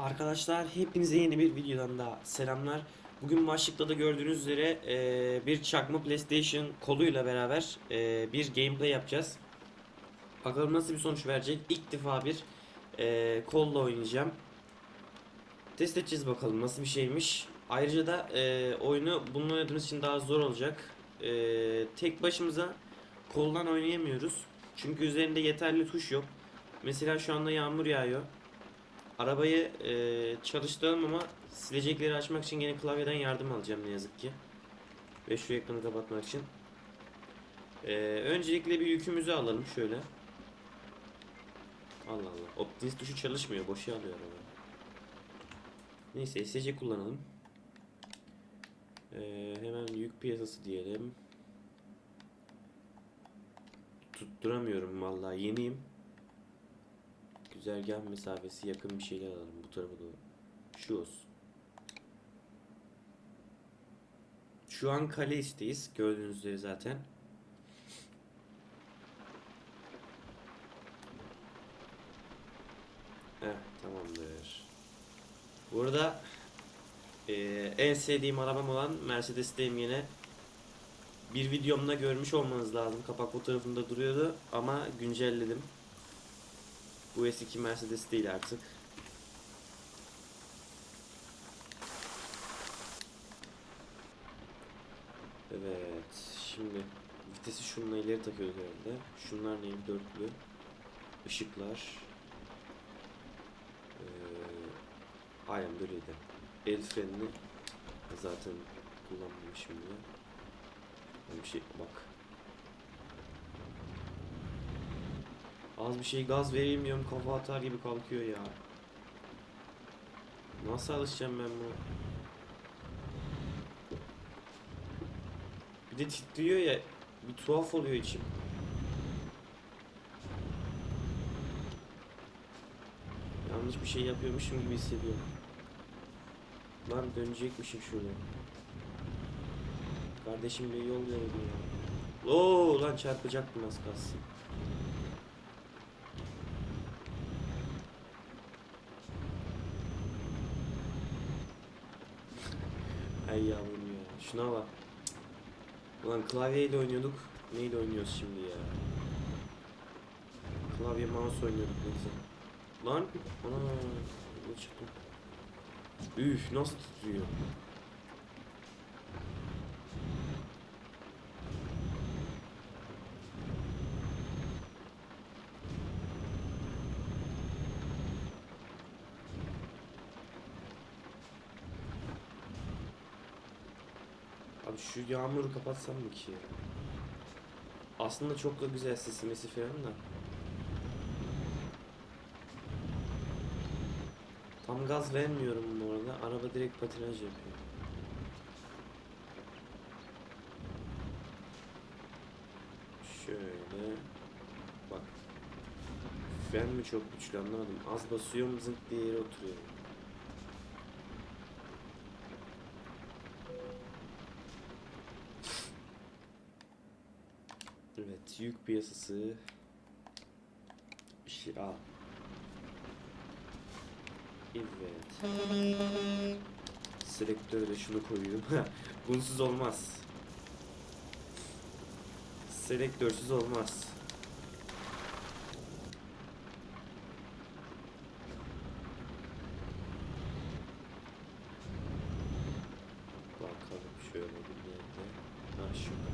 Arkadaşlar hepinize yeni bir videodan daha selamlar. Bugün başlıkta da gördüğünüz üzere e, bir çakma PlayStation koluyla beraber e, bir gameplay yapacağız. Bakalım nasıl bir sonuç verecek. İlk defa bir e, kolla oynayacağım. Test edeceğiz bakalım nasıl bir şeymiş. Ayrıca da e, oyunu bununla oynadığımız için daha zor olacak. E, tek başımıza koldan oynayamıyoruz. Çünkü üzerinde yeterli tuş yok. Mesela şu anda yağmur yağıyor. Arabayı e, çalıştıralım ama silecekleri açmak için yine klavyeden yardım alacağım ne yazık ki. Ve şu ekranı kapatmak için. E, öncelikle bir yükümüzü alalım şöyle. Allah Allah. Optimus tuşu çalışmıyor. Boşa alıyor araba. Neyse SC kullanalım. E, hemen yük piyasası diyelim. Tutturamıyorum vallahi yeniyim. Güzergah mesafesi yakın bir şeyler alalım bu tarafa doğru. Şu olsun. Şu an kale isteyiz. Gördüğünüz üzere zaten. Heh, tamamdır. Burada eee, en sevdiğim arabam olan Mercedes'teyim yine. Bir videomda görmüş olmanız lazım. Kapak fotoğrafında duruyordu ama güncelledim. Bu S2 Mercedes değil artık. Evet. Şimdi vitesi şununla ileri takıyoruz herhalde. Şunlar neyim? Dörtlü. Işıklar. Ee, aynen böyleydi. El frenini zaten kullanmamışım ya. Bir şey bak. Az bir şey gaz vereyim diyorum kafa atar gibi kalkıyor ya. Nasıl alışacağım ben buna? Bir de titriyor ya. Bir tuhaf oluyor içim. Yanlış bir şey yapıyormuşum gibi hissediyorum. Lan dönecekmişim şurada. Kardeşim bir yol verin ya. Oo lan çarpacaktım az kalsın. Ay yavrum ya. Şuna bak. Ulan klavyeyle oynuyorduk. Neyle oynuyoruz şimdi ya? Klavye mouse oynuyorduk neyse. Lan ana ne çıktı? Üf nasıl titriyor? Abi şu yağmuru kapatsam mı ki? Aslında çok da güzel sesimesi falan da. Tam gaz vermiyorum bu arada. Araba direkt patinaj yapıyor. Şöyle. Bak. Fren mi çok güçlü anlamadım. Az basıyorum zınk diye yere oturuyor. Evet, yük piyasası. Bir şey al. Evet. Selektöre de şunu koyuyorum. Bunsuz olmaz. Selektörsüz olmaz. Bakalım şöyle bir yerde. Ha şurada.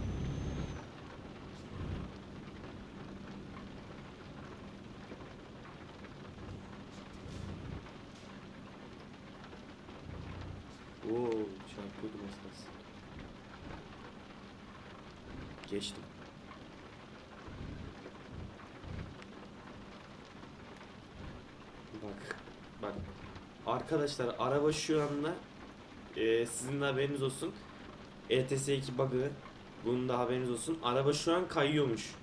Oo, az kalsın. Geçtim. Bak, bak. Arkadaşlar araba şu anda e, sizin de haberiniz olsun. ETS2 bug'ı. Bunun da haberiniz olsun. Araba şu an kayıyormuş.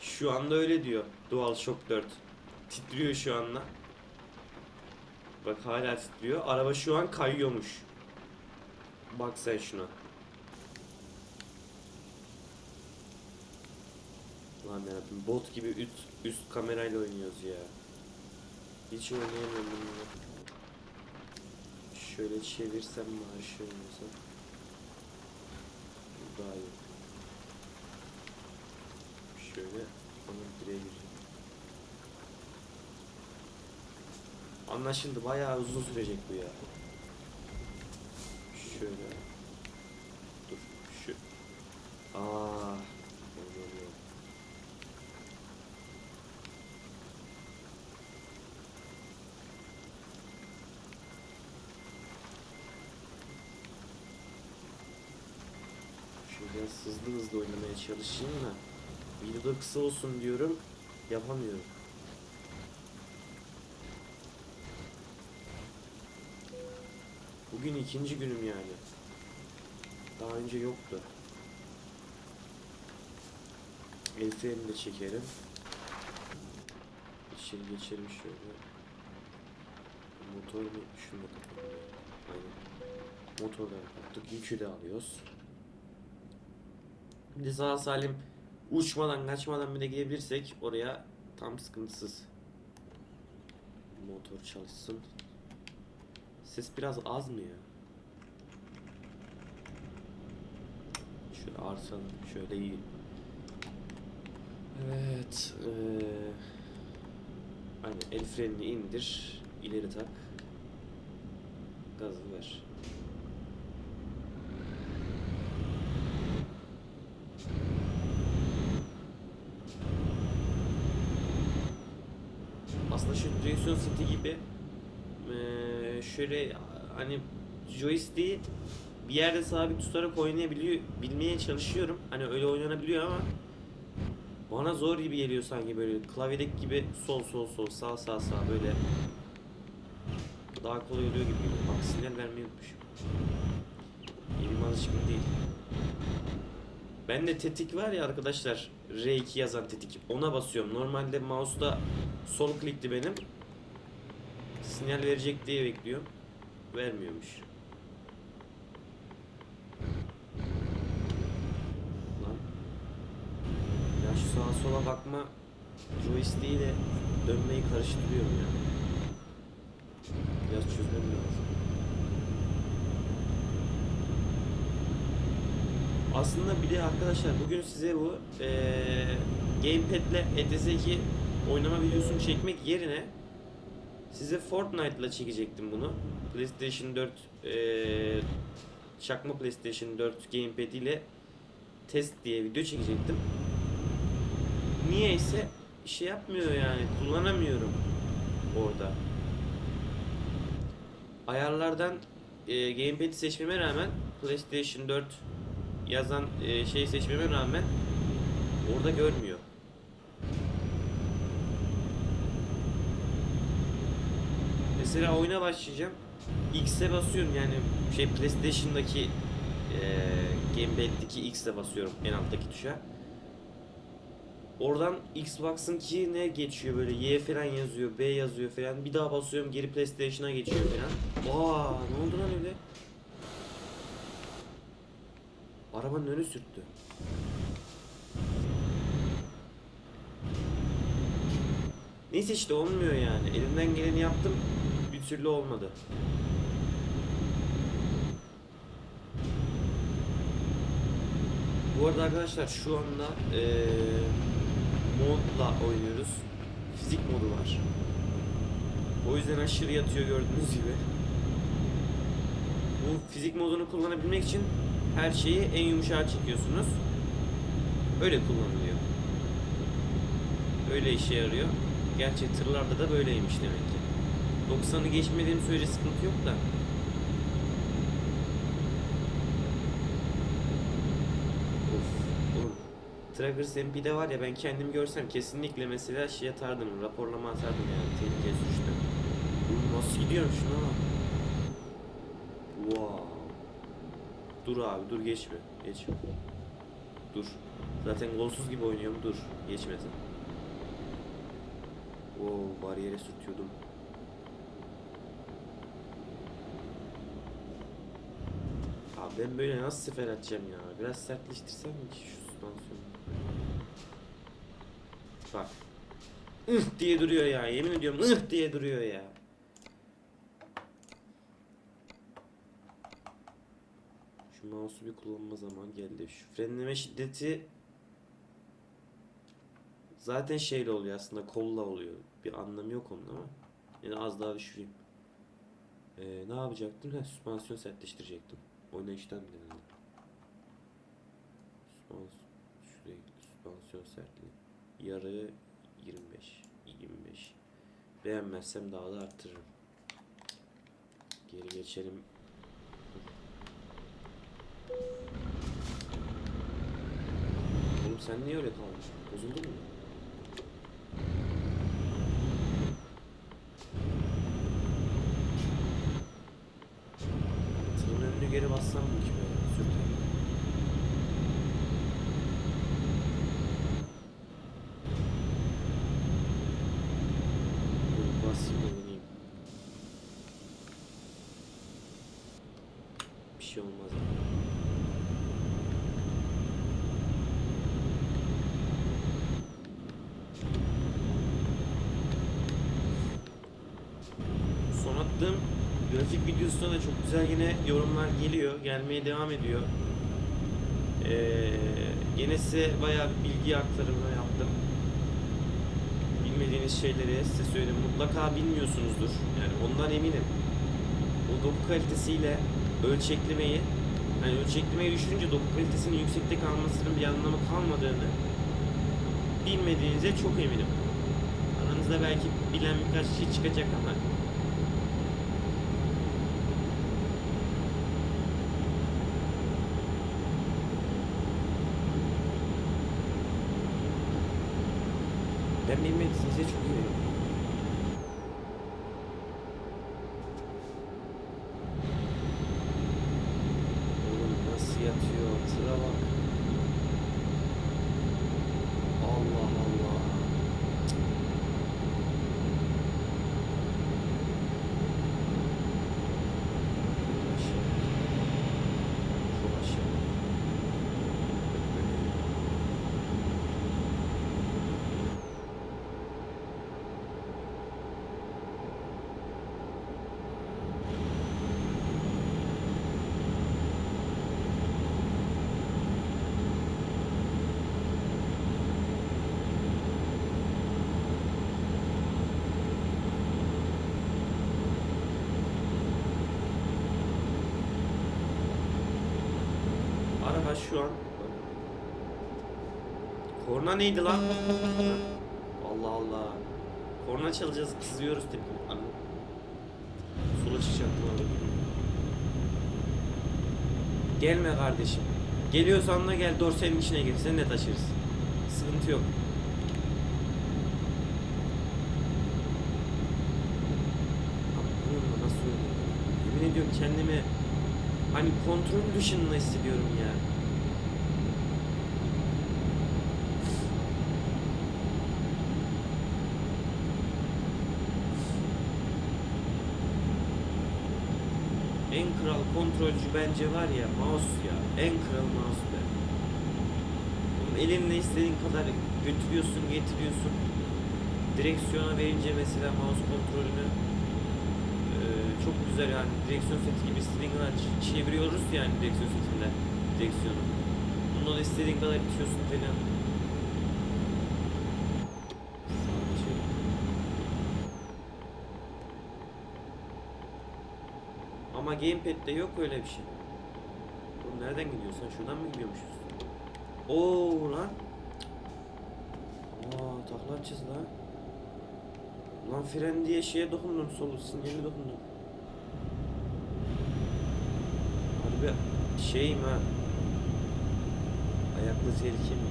Şu anda öyle diyor. DualShock 4. Titriyor şu anda. Bak hala titriyor. Araba şu an kayıyormuş. Bak sen şuna. Lan yarabbim bot gibi üst, üst kamerayla oynuyoruz ya. Hiç oynayamıyorum bununla. Şöyle çevirsem bari şöyle olsa. Daha iyi. Şöyle onun direğe gireceğim. Anlaşıldı. Bayağı uzun sürecek bu ya. Şöyle. Dur. Şu. Aa. Şöyle hızlı hızlı oynamaya çalışayım da videoda kısa olsun diyorum yapamıyorum. Bugün ikinci günüm yani. Daha önce yoktu. El frenini de çekerim. İçeri geçelim şöyle. Motor mu? Şunu da. Aynen. Motorları kapattık. Yükü de alıyoruz. Bir de sağ salim uçmadan kaçmadan bir de gidebilirsek oraya tam sıkıntısız. Motor çalışsın. Ses biraz az mı ya? Şöyle arsan şöyle iyi. Evet. Eee aynen el frenini indir. ileri tak. Gazı ver. Aslında şu Direction City gibi şöyle hani joystick'i bir yerde sabit tutarak oynayabiliyor bilmeye çalışıyorum. Hani öyle oynanabiliyor ama bana zor gibi geliyor sanki böyle klavyedeki gibi sol sol sol sağ sağ sağ böyle daha kolay oluyor gibi geliyor. Bak sinyal vermeyi unutmuşum. Elim alışkın değil. Bende tetik var ya arkadaşlar R2 yazan tetik ona basıyorum. Normalde mouse'da sol klikti benim. Sinyal verecek diye bekliyorum. Vermiyormuş. Lan. Ya şu sağa sola bakma joystick'iyle dönmeyi karıştırıyorum ya. Biraz çözmem lazım. Aslında bir de arkadaşlar bugün size bu eee Gamepad'le ETS2 oynama videosunu çekmek yerine size Fortnite'la çekecektim bunu. PlayStation 4 eee çakma PlayStation 4 Gamepad ile test diye video çekecektim. Niyeyse şey yapmıyor yani kullanamıyorum orada. Ayarlardan e, Gamepad'i seçmeme rağmen PlayStation 4 yazan e, şeyi seçmeme rağmen orada görmüyor. Mesela oyuna başlayacağım. X'e basıyorum yani şey PlayStation'daki e, Gamepad'deki X'e basıyorum en alttaki tuşa. Oradan Xbox'ın ki ne geçiyor böyle Y falan yazıyor, B yazıyor falan. Bir daha basıyorum geri PlayStation'a geçiyor falan. Aa ne oldu lan öyle? Arabanın önü sürttü. Neyse işte olmuyor yani. Elimden geleni yaptım. Türlü olmadı. Bu arada arkadaşlar şu anda eee modla oynuyoruz. Fizik modu var. O yüzden aşırı yatıyor gördüğünüz gibi. Bu fizik modunu kullanabilmek için her şeyi en yumuşağa çekiyorsunuz. Öyle kullanılıyor. Öyle işe yarıyor. Gerçi tırlarda da böyleymiş demek ki. 90'ı geçmediğim sürece sıkıntı yok da. Of, oğlum. Trackers MP'de var ya ben kendim görsem kesinlikle mesela şey atardım, raporlama atardım yani tehlike suçta. Nasıl gidiyorum şuna bak. Wow. Dur abi dur geçme. Geçme. Dur. Zaten golsuz gibi oynuyorum dur. Geçmesin. Oo bariyere sürtüyordum. Abi ben böyle nasıl sefer atacağım ya? Biraz sertleştirsem mi şu süspansiyonu? Bak. Ih diye duruyor ya. Yemin ediyorum ih diye duruyor ya. Mouse'u bir kullanma zaman geldi. Şu frenleme şiddeti zaten şeyle oluyor aslında kolla oluyor. Bir anlamı yok onun ama. Yine az daha düşüreyim. Ee, ne yapacaktım? Ha, süspansiyon sertleştirecektim. Oynayıştan. Süspans şuraya süspansiyon sertliği. Yarı 25. 25. Beğenmezsem daha da arttırırım. Geri geçelim. Oğlum sen niye öyle kaldın? Bozuldun mu? Tırın önünü geri bassam mı ki böyle? Sürteyim. Dur basayım da deneyeyim. Bir şey olmaz. Son attığım grafik videosuna da çok güzel yine yorumlar geliyor. Gelmeye devam ediyor. Ee, yine size bayağı bir bilgi aktarımı yaptım. Bilmediğiniz şeyleri size söyledim. Mutlaka bilmiyorsunuzdur. Yani ondan eminim. Doku kalitesiyle ölçeklemeyi hani ölçeklemeye düşününce doku kalitesinin yüksekte kalmasının bir anlamı kalmadığını bilmediğinize çok eminim. Aranızda belki bilen birkaç kişi çıkacak ama Ben bilmediğinize çok eminim. Oğlum nasıl yatıyor? Tıra bak. Allah Allah. Cık. Aşağı. Çok aşağı. Araba şu an Korna neydi lan? Allah Allah. Korna çalacağız, kızıyoruz. Ana. Sola çıkacaktım orada. Gelme kardeşim. Geliyorsan da gel dorsenin içine gir. Seni de taşırız. Sıkıntı yok. Nasıl? Yemin ediyorum kendimi hani kontrol dışında hissediyorum ya. En kral kontrolcü bence var ya mouse ya. En kral mouse be. Elinle istediğin kadar götürüyorsun, getiriyorsun. Direksiyona verince mesela mouse kontrolünü eee, çok güzel yani direksiyon seti gibi istediğin kadar çeviriyoruz yani direksiyon setinde direksiyonu. Bundan istediğin kadar itiyorsun falan. Sadece Ama gamepad'de yok öyle bir şey. Oğlum nereden gidiyorsun? Şuradan mı gidiyormuşuz? Oo lan. Aa takla atacağız lan. Lan fren diye şeye dokundum sol sinyali dokundum. Harbi şeyim ha. Ayaklı tehlike mi?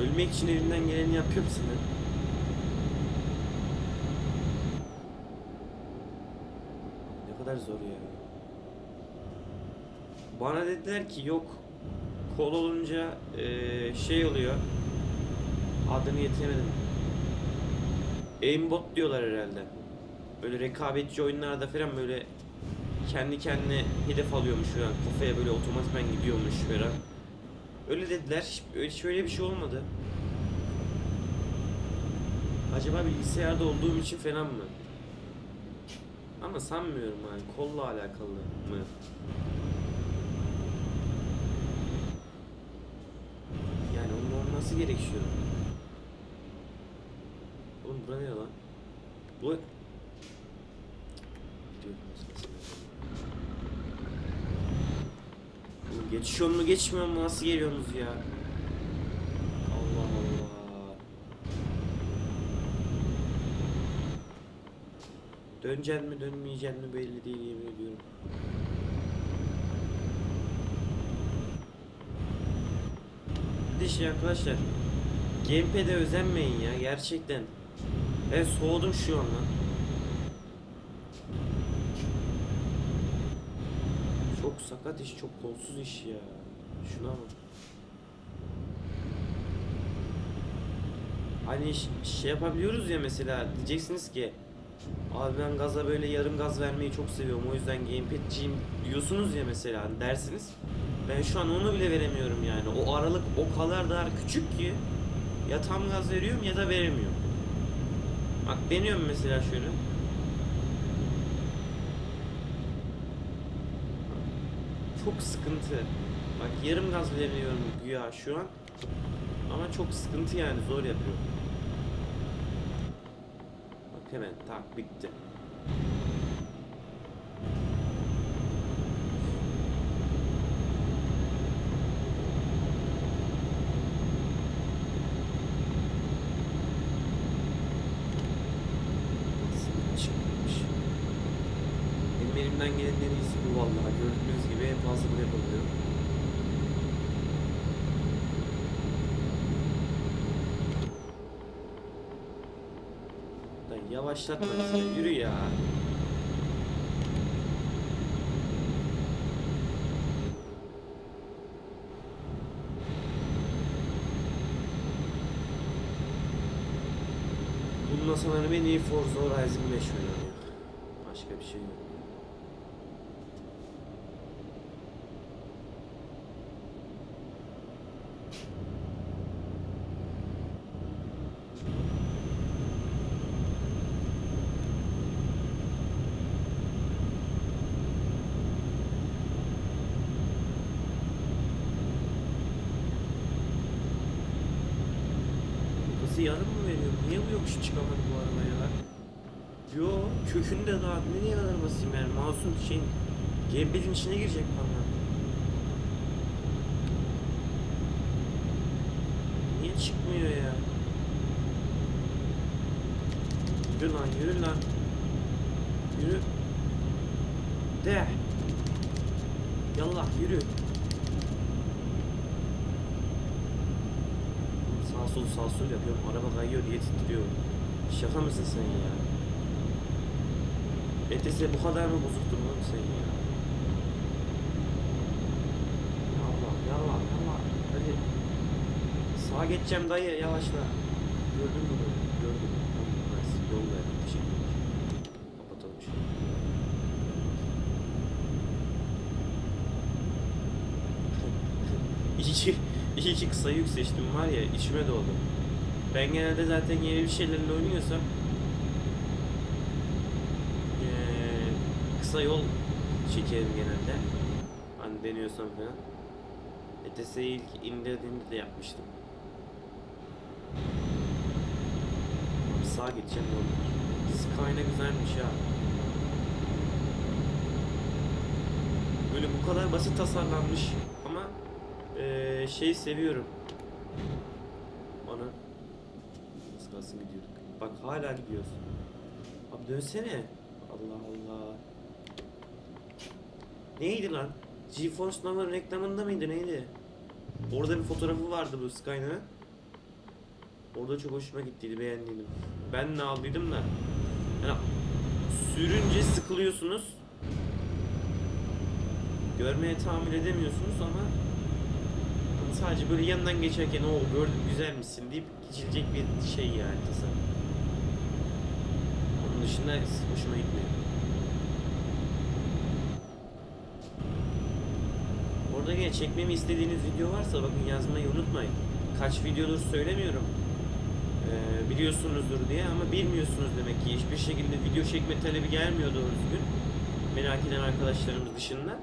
Ölmek için elinden geleni yapıyor musun lan? Ne kadar zor ya. Bana dediler ki yok kol olunca eee, şey oluyor. Adını getiremedim. Aimbot diyorlar herhalde. Böyle rekabetçi oyunlarda falan böyle kendi kendine hedef alıyormuş falan. Kafaya böyle otomatikman gidiyormuş falan. Öyle dediler. Öyle, hiç öyle bir şey olmadı. Acaba bilgisayarda olduğum için falan mı? Ama sanmıyorum yani kolla alakalı mı? Yani onun olması gerekiyor. Oğlum bura ne lan? Bu... Geçiyor mu geçmiyor mu nasıl geliyorsunuz ya? Dönecek mi dönmeyecek mi belli değil yemin ediyorum. Bir de şey arkadaşlar Gamepad'e özenmeyin ya gerçekten. Ben soğudum şu an lan. Çok sakat iş, çok kolsuz iş ya. Şuna bak. Hani şey yapabiliyoruz ya mesela diyeceksiniz ki Abi ben gaza böyle yarım gaz vermeyi çok seviyorum o yüzden gamepad'ciyim diyorsunuz ya mesela hani dersiniz. Ben şu an onu bile veremiyorum yani. O aralık o kadar daha küçük ki ya tam gaz veriyorum ya da veremiyorum. Bak deniyorum mesela şöyle. Çok sıkıntı. Bak yarım gaz veriyorum güya şu an. Ama çok sıkıntı yani zor yapıyorum. Hemen tak bitti. Aslında çıkmamış. Benim elimden gelen en iyisi bu vallahi. Gördüğünüz gibi en fazla bunu yapabiliyorum. Lan yavaşlatma bizi. Yürü ya. Bundan sonra beni Need for Horizon 5 oynanıyor. Başka bir şey yok. Kızı yarım mı veriyor? Niye bu yokuş çıkamadı bu arabaya lan? Yo kökünde daha nereye kadar basayım yani mouse'un şeyin gamepad'in içine girecek parmağım. Niye çıkmıyor ya? Yürü lan yürü lan. Yürü. De. Yallah yürü. Sağ sol sağ sol yapıyorum. Araba kayıyor diye titriyor. Şaka mısın sen ya? ETS bu kadar mı bozuktun lan sen ya? Yallah yallah yallah. Hadi. Sağa geçeceğim dayı yavaşla. Gördün mü? Gördüm. Tamam, nice. Yol verdim. Teşekkür ederim. Kapatalım şunu. İyi ki, iyi ki kısa yük seçtim var ya içime doğdu. Ben genelde zaten yeni bir şeylerle oynuyorsam kısa yol çekerim genelde. Hani deniyorsam falan. ETS'yi ilk indirdiğimde de yapmıştım. Sağa geçeceğim yol. Skyline güzelmiş ya. Böyle bu kadar basit tasarlanmış ama eee şey seviyorum. Ana Az kalsın gidiyorduk. Bak hala gidiyoruz. Abi dönsene. Allah Allah. Neydi lan? GeForce Now'ın reklamında mıydı neydi? Orada bir fotoğrafı vardı bu Skyline'ın. Orada çok hoşuma gittiydi, beğendiydim. Ben ne aldıydım da. Yani sürünce sıkılıyorsunuz. Görmeye tahammül edemiyorsunuz ama sadece böyle yanından geçerken o gördüm güzel misin deyip geçilecek bir şey yani tasarım. Onun dışında hoşuma gitmiyor. Orada yine çekmemi istediğiniz video varsa bakın yazmayı unutmayın. Kaç videodur söylemiyorum. Ee, biliyorsunuzdur diye ama bilmiyorsunuz demek ki hiçbir şekilde video çekme talebi gelmiyor doğru düzgün. Merak eden arkadaşlarımız dışında.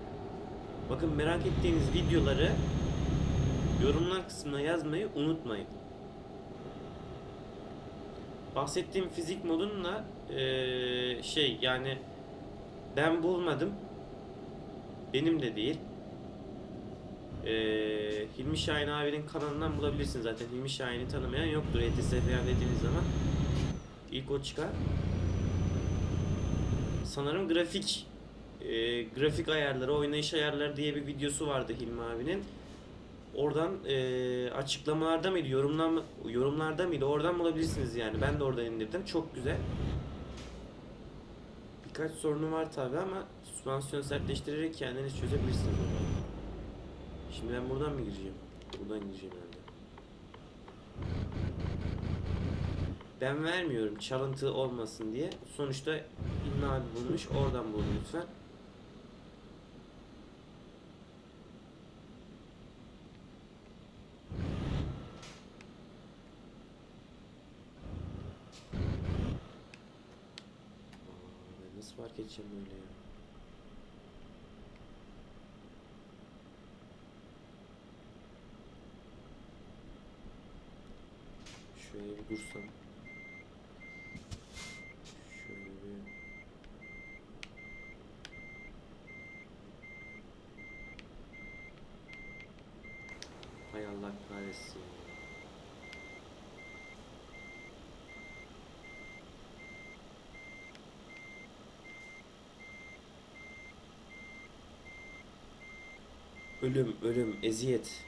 Bakın merak ettiğiniz videoları yorumlar kısmına yazmayı unutmayın. Bahsettiğim fizik modunla eee, şey yani ben bulmadım. Benim de değil. Eee Hilmi Şahin abinin kanalından bulabilirsiniz zaten. Hilmi Şahin'i tanımayan yoktur. ETS falan dediğiniz zaman ilk o çıkar. Sanırım grafik eee, grafik ayarları, oynayış ayarları diye bir videosu vardı Hilmi abinin. Oradan eee, açıklamalarda mıydı, yorumlar, yorumlarda mıydı? Oradan bulabilirsiniz yani. Ben de oradan indirdim. Çok güzel. Birkaç sorunu var tabi ama süspansiyon sertleştirerek kendiniz çözebilirsiniz onu. Şimdi ben buradan mı gireceğim? Buradan gireceğim herhalde. Ben vermiyorum çalıntı olmasın diye. Sonuçta İlmi abi bulmuş. Oradan bulun lütfen. Aa, ben nasıl fark edeceğim böyle ya? Şöyle bir dursam. Şöyle bir... Hay Allah kahretsin. Ölüm, ölüm, eziyet.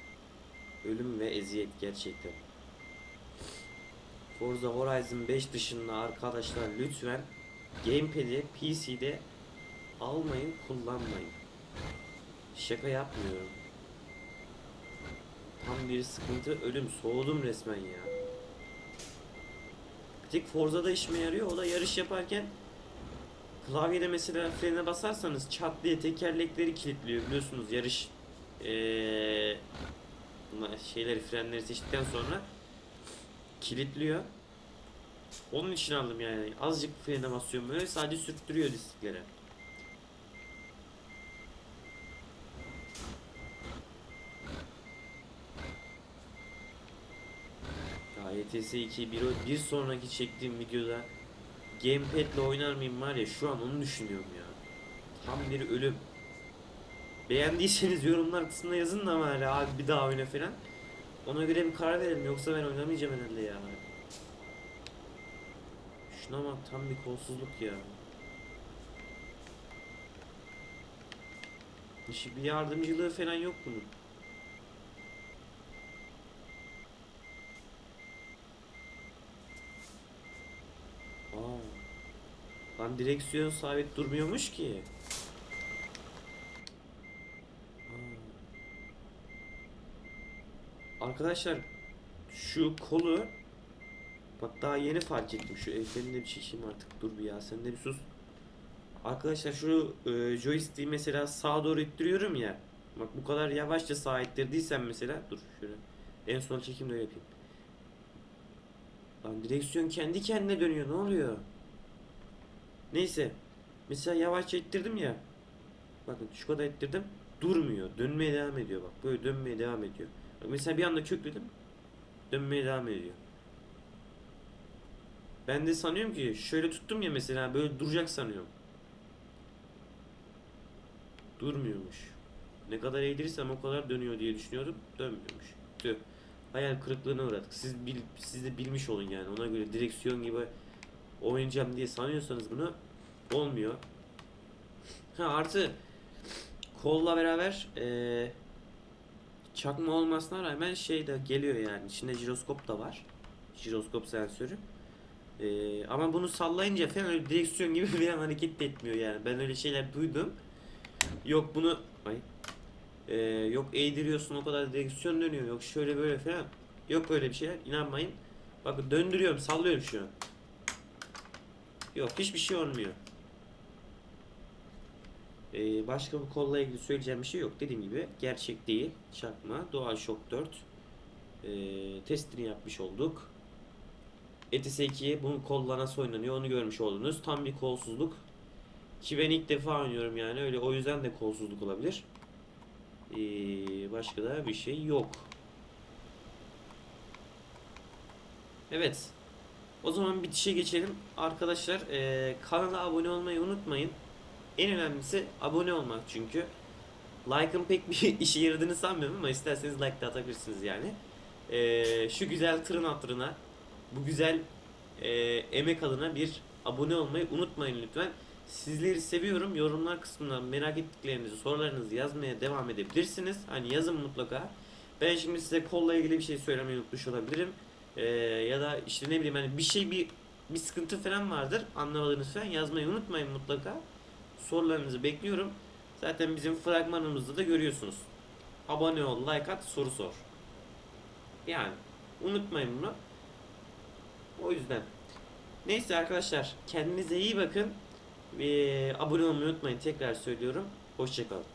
Ölüm ve eziyet gerçekten. Forza Horizon 5 dışında arkadaşlar lütfen Gamepad'i PC'de almayın, kullanmayın. Şaka yapmıyorum. Tam bir sıkıntı, ölüm, soğudum resmen ya. Bir tek Forza'da işime yarıyor, o da yarış yaparken klavyede mesela frene basarsanız çat diye tekerlekleri kilitliyor biliyorsunuz yarış bunlar şeyleri frenleri seçtikten sonra kilitliyor. Onun için aldım yani. Azıcık frene basıyorum böyle sadece sürttürüyor diskiklere. Ya ETS 2 bir, bir sonraki çektiğim videoda Gamepad ile oynar mıyım var ya şu an onu düşünüyorum ya. Tam bir ölüm. Beğendiyseniz yorumlar kısmına yazın da ya abi bir daha oyna falan. Ona göre bir karar verelim yoksa ben oynamayacağım herhalde ya. Şuna bak tam bir kolsuzluk ya. İşi bir yardımcılığı falan yok bunun. Aa. Lan direksiyon sabit durmuyormuş ki. Aa. Arkadaşlar şu kolu bak daha yeni fark ettim şu ekranını bir çekeyim artık dur bir ya sen de bir sus. Arkadaşlar şu e, joystick'i mesela sağa doğru ittiriyorum ya. Bak bu kadar yavaşça sağa ittirdiysen mesela dur şöyle en son çekim de öyle yapayım. Lan direksiyon kendi kendine dönüyor ne oluyor? Neyse. Mesela yavaşça ittirdim ya. Bakın şu kadar ittirdim. Durmuyor. Dönmeye devam ediyor bak. Böyle dönmeye devam ediyor. Mesela bir anda kökledim. Dönmeye devam ediyor. Ben de sanıyorum ki şöyle tuttum ya mesela böyle duracak sanıyorum. Durmuyormuş. Ne kadar eğdirirsem o kadar dönüyor diye düşünüyordum. Dönmüyormuş. Tüh. Hayal kırıklığına uğradık. Siz bil, siz de bilmiş olun yani. Ona göre direksiyon gibi oynayacağım diye sanıyorsanız bunu olmuyor. Ha artı kolla beraber eee çakma olmasına rağmen şey de geliyor yani. İçinde jiroskop da var. Jiroskop sensörü. Eee, ama bunu sallayınca falan öyle direksiyon gibi bir hareket de etmiyor yani. Ben öyle şeyler duydum. Yok bunu ay Eee, yok eğdiriyorsun o kadar direksiyon dönüyor. Yok şöyle böyle falan. Yok öyle bir şeyler. İnanmayın. Bakın döndürüyorum, sallıyorum şu an. Yok hiçbir şey olmuyor. Ee, başka bu kolla ilgili söyleyeceğim bir şey yok. Dediğim gibi gerçek değil. Çakma. DualShock 4. Ee, testini yapmış olduk. ETS2'ye bunun kolla nasıl oynanıyor onu görmüş oldunuz. Tam bir kolsuzluk. Ki ben ilk defa oynuyorum yani öyle o yüzden de kolsuzluk olabilir. Ee, başka da bir şey yok. Evet. O zaman bitişe geçelim. Arkadaşlar eee, kanala abone olmayı unutmayın. En önemlisi abone olmak çünkü. Like'ın pek bir işe yaradığını sanmıyorum ama isterseniz like de atabilirsiniz yani. Eee, şu güzel tırın hatırına, bu güzel eee, emek adına bir abone olmayı unutmayın lütfen. Sizleri seviyorum. Yorumlar kısmından merak ettiklerinizi, sorularınızı yazmaya devam edebilirsiniz. Hani yazın mutlaka. Ben şimdi size kolla ilgili bir şey söylemeyi unutmuş olabilirim. Ee, ya da işte ne bileyim hani bir şey bir bir sıkıntı falan vardır anlamadığınız falan yazmayı unutmayın mutlaka. Sorularınızı bekliyorum. Zaten bizim fragmanımızda da görüyorsunuz. Abone ol, like at, soru sor. Yani unutmayın bunu. O yüzden. Neyse arkadaşlar kendinize iyi bakın. Ve abone olmayı unutmayın tekrar söylüyorum. Hoşçakalın.